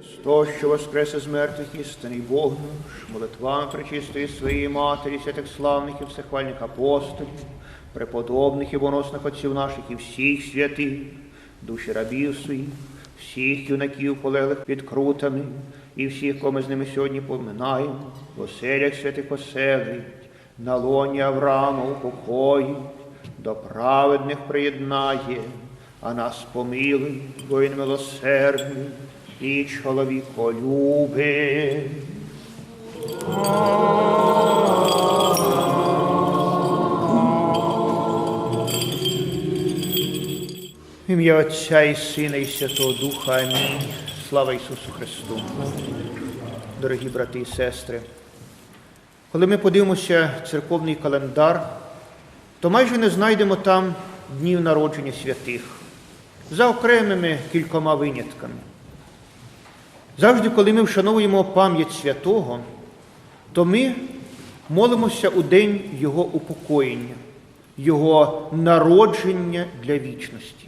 Христос, що воскресе з мертвих істинний Бог наш, молитвами пречистої своєї матері, святих славних і всехвальних апостолів, преподобних і боносних отців наших і всіх святих, душі рабів своїх, всіх юнаків полеглих під крутами, і всіх, кого ми з ними сьогодні поминаємо, в оселях святих оселить, на лоні Авраама упокоїть, до праведних приєднає, а нас помилуй, бо він милосердний і чоловіколюбий. В Ім'я Отця і Сина, і Святого Духа. Амінь. Слава Ісусу Христу. Дорогі брати і сестри, коли ми подивимося церковний календар, то майже не знайдемо там днів народження святих, за окремими кількома винятками. Завжди, коли ми вшановуємо пам'ять святого, то ми молимося у день Його упокоєння, Його народження для вічності.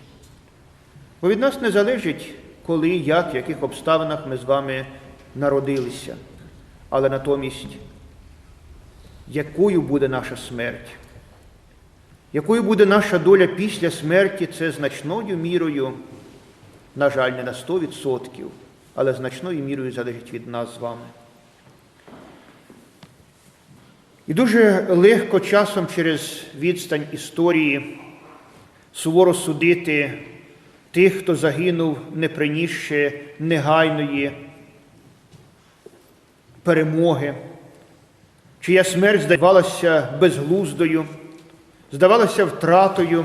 Бо від нас не залежить, коли, як, в яких обставинах ми з вами народилися, але натомість, якою буде наша смерть, якою буде наша доля після смерті, це значною мірою, на жаль, не на 100%, але значною мірою залежить від нас з вами. І дуже легко часом через відстань історії суворо судити тих, хто загинув, не принісши негайної перемоги, чия смерть здавалася безглуздою, здавалася втратою,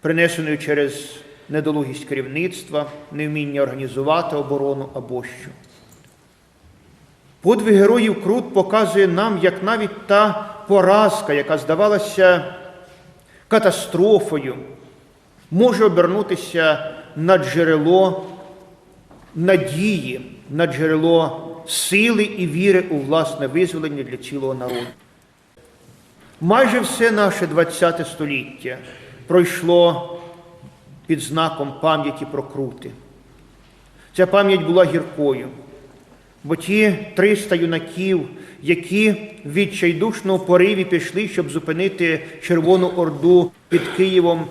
принесеною через недолугість керівництва, невміння організувати оборону або що. Подвиг героїв Крут показує нам, як навіть та поразка, яка здавалася катастрофою, може обернутися на джерело надії, на джерело сили і віри у власне визволення для цілого народу. Майже все наше ХХ століття пройшло під знаком пам'яті про крути. Ця пам'ять була гіркою, бо ті 300 юнаків, які в відчайдушному пориві пішли, щоб зупинити Червону Орду під Києвом,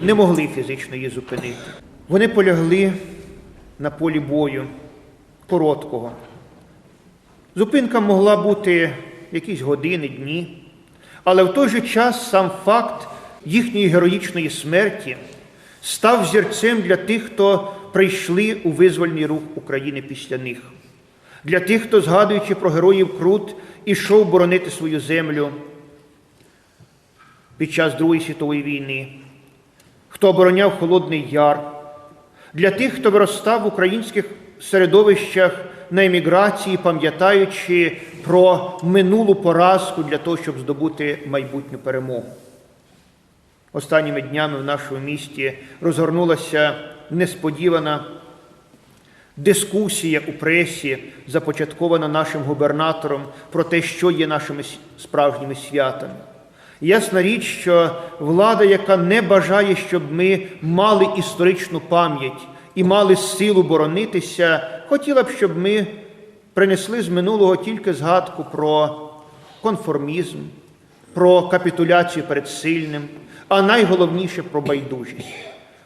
не могли фізично її зупинити. Вони полягли на полі бою короткого. Зупинка могла бути якісь години, дні, але в той же час сам факт їхньої героїчної смерті став зірцем для тих, хто прийшли у визвольний рух України після них, для тих, хто, згадуючи про героїв Крут, ішов боронити свою землю під час Другої світової війни, хто обороняв Холодний Яр, для тих, хто виростав в українських середовищах на еміграції, пам'ятаючи про минулу поразку для того, щоб здобути майбутню перемогу. Останніми днями в нашому місті розгорнулася несподівана дискусія у пресі, започаткована нашим губернатором, про те, що є нашими справжніми святами. Ясна річ, що влада, яка не бажає, щоб ми мали історичну пам'ять і мали силу боронитися, хотіла б, щоб ми принесли з минулого тільки згадку про конформізм, про капітуляцію перед сильним, а найголовніше про байдужість.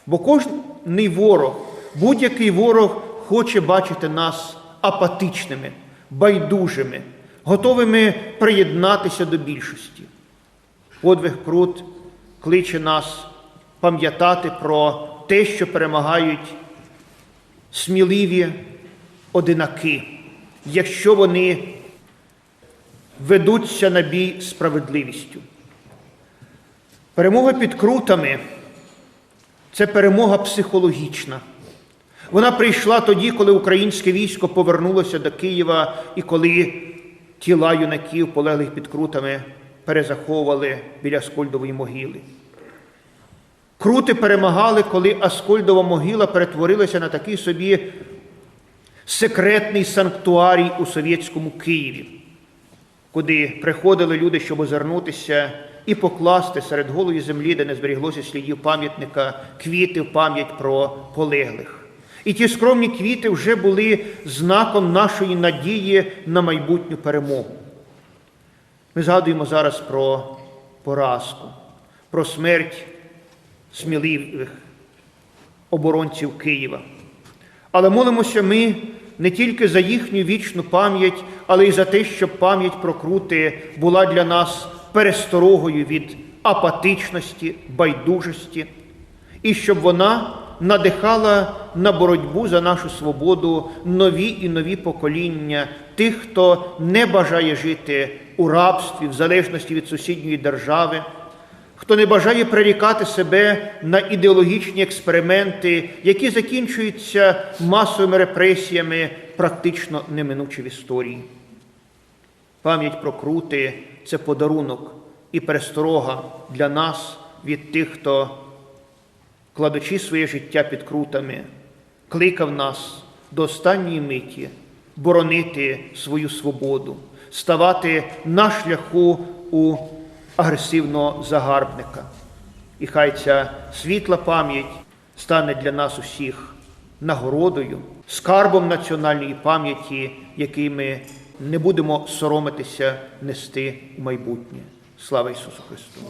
Бо кожний ворог, будь-який ворог хоче бачити нас апатичними, байдужими, готовими приєднатися до більшості. Подвиг Крут кличе нас пам'ятати про те, що перемагають сміливі одинаки, якщо вони ведуться на бій справедливістю. Перемога під крутами це перемога психологічна. Вона прийшла тоді, коли українське військо повернулося до Києва і коли тіла юнаків, полеглих під крутами, перезаховували біля Аскольдової могили. Крути перемагали, коли Аскольдова могила перетворилася на такий собі секретний санктуарій у совєтському Києві, куди приходили люди, щоб озирнутися і покласти серед голої землі, де не зберіглося слідів пам'ятника, квіти в пам'ять про полеглих. І ті скромні квіти вже були знаком нашої надії на майбутню перемогу. Ми згадуємо зараз про поразку, про смерть сміливих оборонців Києва. Але молимося ми не тільки за їхню вічну пам'ять, але й за те, щоб пам'ять про крути була для нас пересторогою від апатичності, байдужості, і щоб вона надихала на боротьбу за нашу свободу нові і нові покоління тих, хто не бажає жити у рабстві, в залежності від сусідньої держави, хто не бажає прирікати себе на ідеологічні експерименти, які закінчуються масовими репресіями, практично неминучі в історії. Пам'ять про крути це подарунок і пересторога для нас від тих, хто, кладучи своє життя під крутами, кликав нас до останньої миті боронити свою свободу, ставати на шляху у агресивного загарбника. І хай ця світла пам'ять стане для нас усіх нагородою, скарбом національної пам'яті, який ми не будемо соромитися нести в майбутнє. Слава Ісусу Христу!